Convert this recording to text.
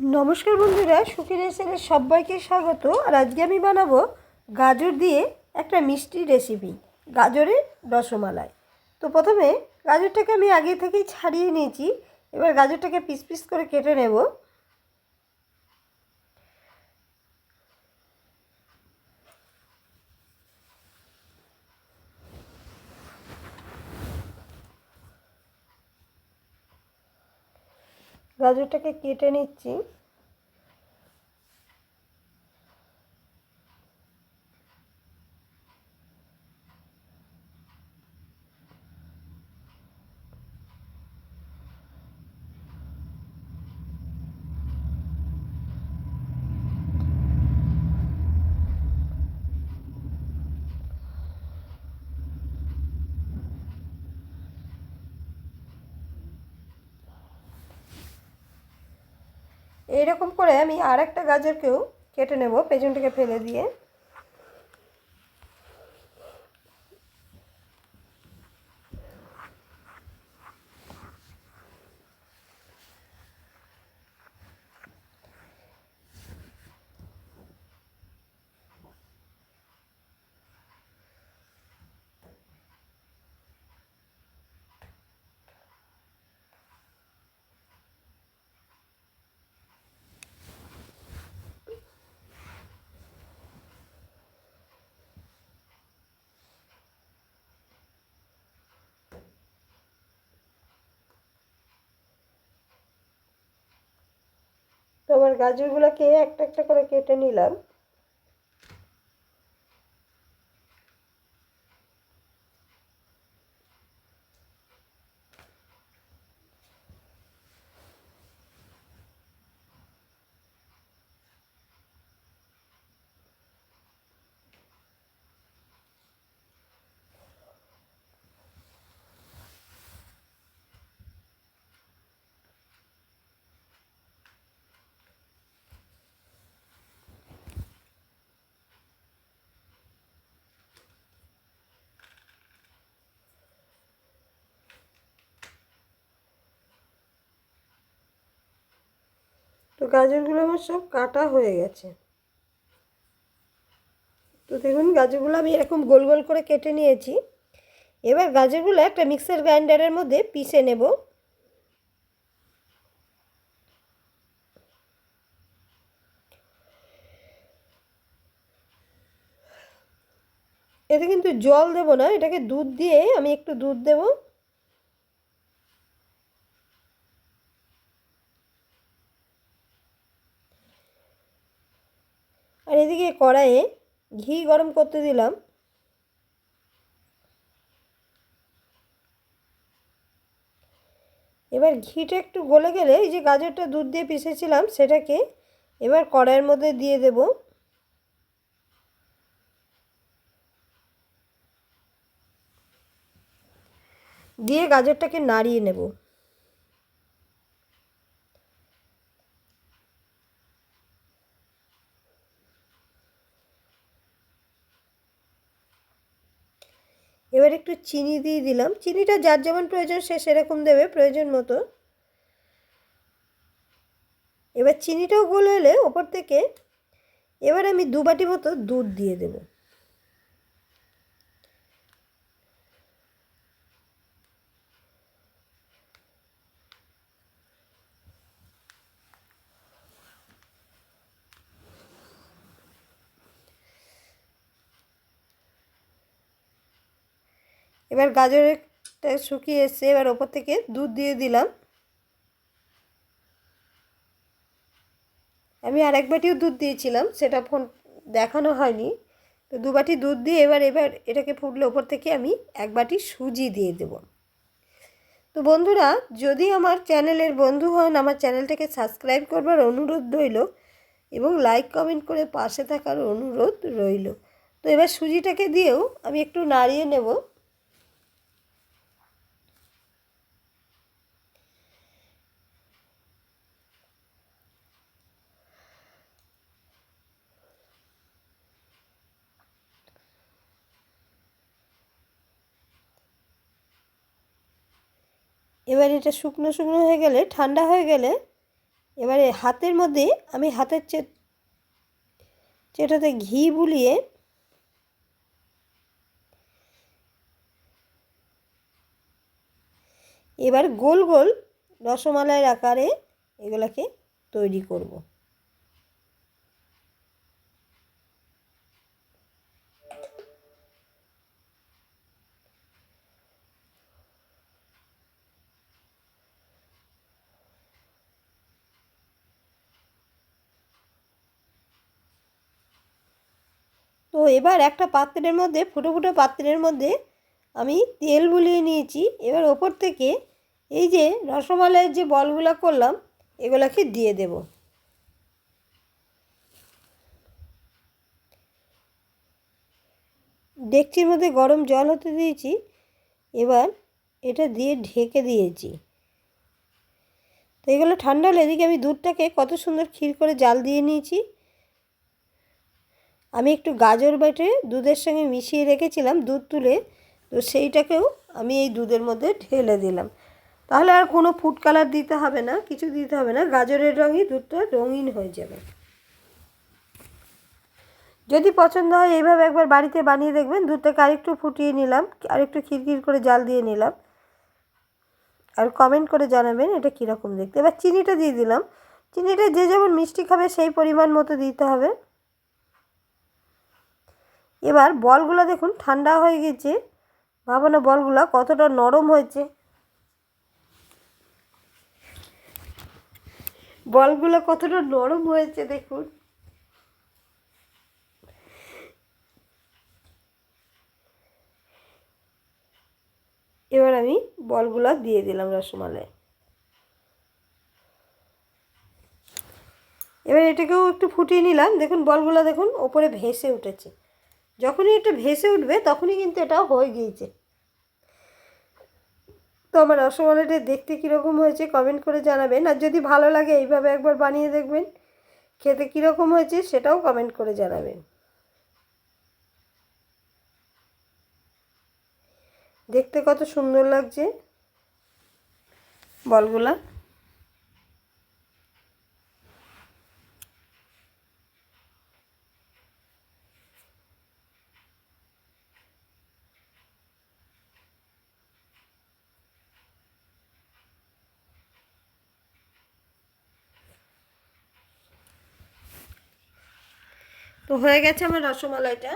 নমস্কার বন্ধুরা, সুখী রেসেলের সবাইকে স্বাগত। আর আজকে আমি বানাবো গাজর দিয়ে একটা মিষ্টি রেসিপি, গাজরের রসমালাই। তো প্রথমে গাজরটাকে আমি আগে থেকেই ছাড়িয়ে নিয়েছি। এবার গাজরটাকে পিস পিস করে কেটে নেব। গাজরটাকে কেটে নিচ্ছি। এইরকম করে আমি আর একটা গাজরকেও কেটে নেব পেছনটাকে ফেলে দিয়ে। তো আমার গাজরগুলোকে একটা একটা করে কেটে নিলাম। তো গাজরগুলো আমার সব কাটা হয়ে গেছে। তো দেখুন, গাজরগুলো আমি এরকম গোল গোল করে কেটে নিয়েছি। এবার গাজরগুলো একটা মিক্সার গ্রাইন্ডারের মধ্যে পিষে নেব। এতে কিন্তু জল দেব না, এটাকে দুধ দিয়ে আমি একটু দুধ দেব। আর এদিকে কড়াইয়ে ঘি গরম করতে দিলাম। এবার ঘিটা একটু গলে গেলে এই যে গাজরটা দুধ দিয়ে পিষেছিলাম সেটাকে এবার কড়াইয়ের মধ্যে দিয়ে দেব। দিয়ে গাজরটাকে নাড়িয়ে নেব। এবার একটু চিনি দিয়ে দিলাম। চিনিটা যার যেমন প্রয়োজন সে সেরকম দেবে, প্রয়োজন মতো। এবার চিনিটাও গলে এলে ওপর থেকে এবার আমি দু বাটি মতো দুধ দিয়ে দেব। এবার গাজরটা শুকিয়ে এসছে, এবার ওপর থেকে দুধ দিয়ে দিলাম। আমি আর এক বাটিও দুধ দিয়েছিলাম, সেটা ফোন দেখানো হয়নি। তো দু বাটি দুধ দিয়ে এবার এবার এটাকে ফুটলে ওপর থেকে আমি এক বাটি সুজি দিয়ে দেব। তো বন্ধুরা, যদি আমার চ্যানেলের বন্ধু হন, আমার চ্যানেলটাকে সাবস্ক্রাইব করবার অনুরোধ রইল এবং লাইক, কমেন্ট করে পাশে থাকার অনুরোধ রইল। তো এবার সুজিটাকে দিয়েও আমি একটু নাড়িয়ে নেব। এবার এটা শুকনো শুকনো হয়ে গেলে, ঠান্ডা হয়ে গেলে এবারে হাতের মধ্যে আমি হাতের চে, চেটাতে ঘি বুলিয়ে এবার গোল গোল রসমালাইয়ের আকারে এগুলোকে তৈরি করব। এবার একটা পাত্রের মধ্যে, ফুটো ফুটো পাত্রের মধ্যে আমি তেল বুলিয়ে নিয়েছি। এবার ওপর থেকে এই যে রসমালাইয়ের যে বলগুলো করলাম, এগুলোকে দিয়ে দেব। ডেকচির মধ্যে গরম জল হতে দিয়েছি। এবার এটা দিয়ে ঢেকে দিয়েছি। তো এগুলো ঠান্ডা হলে এদিকে আমি দুধটাকে কত সুন্দর ক্ষীর করে জাল দিয়ে নিয়েছি। আমি একটু গাজর বেটে দুধের সঙ্গে মিশিয়ে রেখেছিলাম, দুধ তুলে। তো সেইটাকেও আমি এই দুধের মধ্যে ঢেলে দিলাম। তাহলে আর কোনো ফুড কালার দিতে হবে না, কিছু দিতে হবে না। গাজরের রঙই দুধটা রঙিন হয়ে যাবে। যদি পছন্দ হয়, এইভাবে একবার বাড়িতে বানিয়ে দেখবেন। দুধটাকে আরেকটু ফুটিয়ে নিলাম, আরেকটু খিরখির করে জাল দিয়ে নিলাম। আর কমেন্ট করে জানাবেন এটা কীরকম দেখতে। এবার চিনিটা দিয়ে দিলাম। চিনিটা যে যেমন মিষ্টি খাবে, সেই পরিমাণ মতো দিতে হবে। এবার বলগুলো দেখুন, ঠান্ডা হয়ে গেছে। ভাবানো, বলগুলো কতটা নরম হয়েছে। বলগুলো কতটা নরম হয়েছে, দেখুন। এবার আমি বলগুলো দিয়ে দিলাম রসমালাই। এবার এটাকেও একটু ফুটিয়ে নিলাম। দেখুন, বলগুলো দেখুন, ওপরে ভেসে উঠেছে। যখনই এটা ভেসে উঠবে, তখনই কিন্তু এটা হয়ে গিয়েছে। তো আমার রসমালাইটা দেখতে কীরকম হয়েছে কমেন্ট করে জানাবেন। আর যদি ভালো লাগে, এইভাবে একবার বানিয়ে দেখবেন। খেতে কীরকম হয়েছে সেটাও কমেন্ট করে জানাবেন। দেখতে কত সুন্দর লাগছে বলগুলা। তো হয়ে গেছে আমার রসমালাইটা।